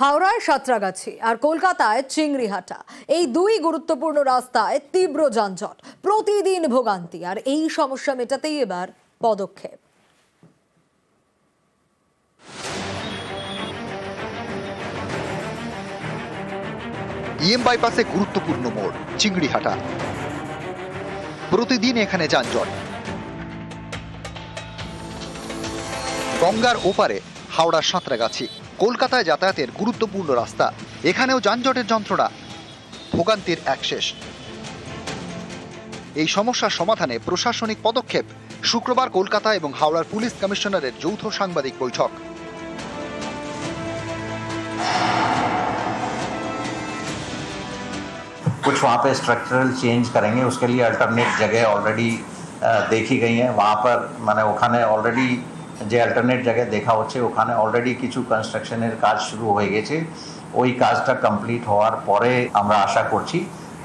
হাওড়ায় সাঁতরাগাছি আর কলকাতায় চিংড়িহাটা। এই দুই গুরুত্বপূর্ণ রাস্তায় তীব্র যানজট, প্রতিদিন ভোগান্তি, আর এই সমস্যা মেটাতেই এবার পদক্ষেপ। ইএম বাইপাসে গুরুত্বপূর্ণ মোড়, চিংড়িহাটা। প্রতিদিন এখানে যানজট। গঙ্গার ওপারে হাওড়ার সাঁতরাগাছি। কলকাতায় যাতায়াতের গুরুত্বপূর্ণ রাস্তা এখানেও যানজটের যন্ত্রণা ভোগান্তির এক শেষ এই সমস্যার সমাধানে প্রশাসনিক পদক্ষেপ শুক্রবার কলকাতা এবং হাওড়ার পুলিশ কমিশনারের যৌথ সাংবাদিক বৈঠক कुछ वहाँ पे स्ट्रक्चरल चेंज करेंगे उसके लिए अल्टरनेट जगह ऑलरेडी দেখি গই वहाँ पर মানে ওখানে অলরেডি যে অল্টারনেট জায়গায় দেখা হচ্ছে, ওখানে অলরেডি কিছু কনস্ট্রাকশনের কাজ শুরু হয়ে গেছে। ওই কাজটা কমপ্লিট হওয়ার পরে আমরা আশা করছি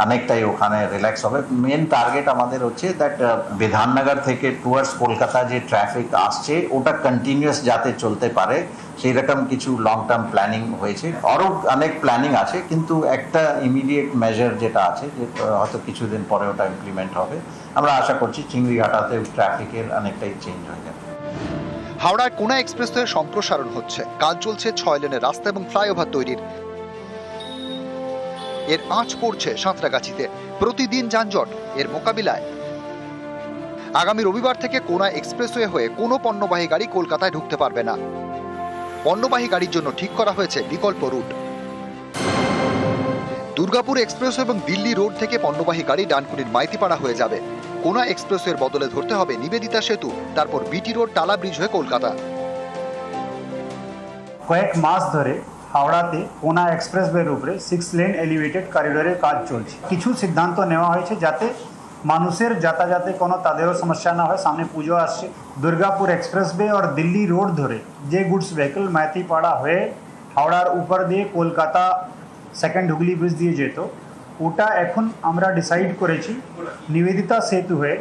অনেকটাই ওখানে রিল্যাক্স হবে। মেন টার্গেট আমাদের হচ্ছে দ্যাট বিধাননগর থেকে টুয়ার্ডস কলকাতা যে ট্রাফিক আসছে, ওটা কন্টিনিউয়াস যাতে চলতে পারে সেই রকম কিছু লং টার্ম প্ল্যানিং হয়েছে। আরও অনেক প্ল্যানিং আছে, কিন্তু একটা ইমিডিয়েট মেজার যেটা আছে, যে হয়তো কিছুদিন পরে ওটা ইমপ্লিমেন্ট হবে। আমরা আশা করছি চিংড়িঘাটাতে ট্রাফিকের অনেকটাই চেঞ্জ হয়ে যাবে। হাওড়ার কোনা এক্সপ্রেসওয়ে সম্প্রসারণ হচ্ছে। কাজ চলছে ছয় লেনের রাস্তা এবং ফ্লাইওভার তৈরির। এর আঁচ পড়ছে সাঁতরাগাছিতে। প্রতিদিন যানজট এর মোকাবিলায়। আগামী রবিবার থেকে কোনা এক্সপ্রেসওয়ে হয়ে কোনো পণ্যবাহী গাড়ি কলকাতায় ঢুকতে পারবে না। পণ্যবাহী গাড়ির জন্য ঠিক করা হয়েছে বিকল্প রুট। দুর্গাপুর এক্সপ্রেস এবং দিল্লি রোড থেকে পণ্যবাহী গাড়ি ডানকুনির মাইতিপাড়া হয়ে যাবে। কোনা এক্সপ্রেসের বদলে ধরতে হবে নিবেদিতা সেতু, তারপর বিটি রোড টালা ব্রিজ হয়ে কলকাতা। কয়েক মাস ধরে হাওড়াতে কোনা এক্সপ্রেসওয়ের উপরে সিক্স লেন এলিভেটেড করিডোরের কাজ চলছে। কিছু সিদ্ধান্ত নেওয়া হয়েছে যাতে মানুষের যাতায়াতে কোনো তাদেরও সমস্যা না হয়। সামনে পুজো আসছে। দুর্গাপুর এক্সপ্রেসওয়ে আর দিল্লি রোড ধরে যে গুডস ভেহিকল ম্যাথিপাড়া হয়ে হাওড়ার উপর দিয়ে কলকাতা সেকেন্ড হুগলি ব্রিজ দিয়ে যেত ওটা এখন আমরা ডিসাইড করেছি। নিবেদিতা সেতু হয়ে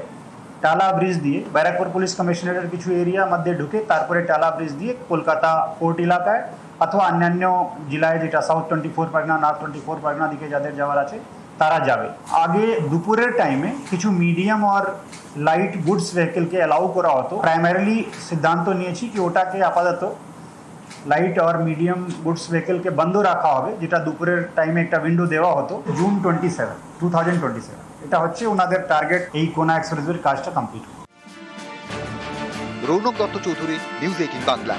টালা ব্রিজ দিয়ে ব্যারাকপুর পুলিশ কমিশনারের কিছু এরিয়া মধ্যে ঢুকে তারপরে টালা ব্রিজ দিয়ে কলকাতা পোর্ট এলাকায় অথবা অন্যান্য জেলায় যেটা south twenty four Parganas north twenty four Parganas দিকে যাদের যাওয়ার আছে, তারা যাবে। আগে দুপুরের টাইমে কিছু মিডিয়াম আর লাইট গুডস ভেহিকেলকে অ্যালাউ করা হতো। প্রাইমারিলি সিদ্ধান্ত নিয়েছি কি ওটাকে আপাতত লাইট আর মিডিয়াম গুডস ভেহিকেলকে বন্ধ রাখা হবে, যেটা দুপুরের টাইমে একটা উইন্ডো দেওয়া হতো June twenty seven two thousand twenty seven এটা হচ্ছে ওনাদের টার্গেট এই কোনা এক্সপ্রেসওয়ের কাজটা complete Rounak Dutta Chowdhury news eighteen Bangla.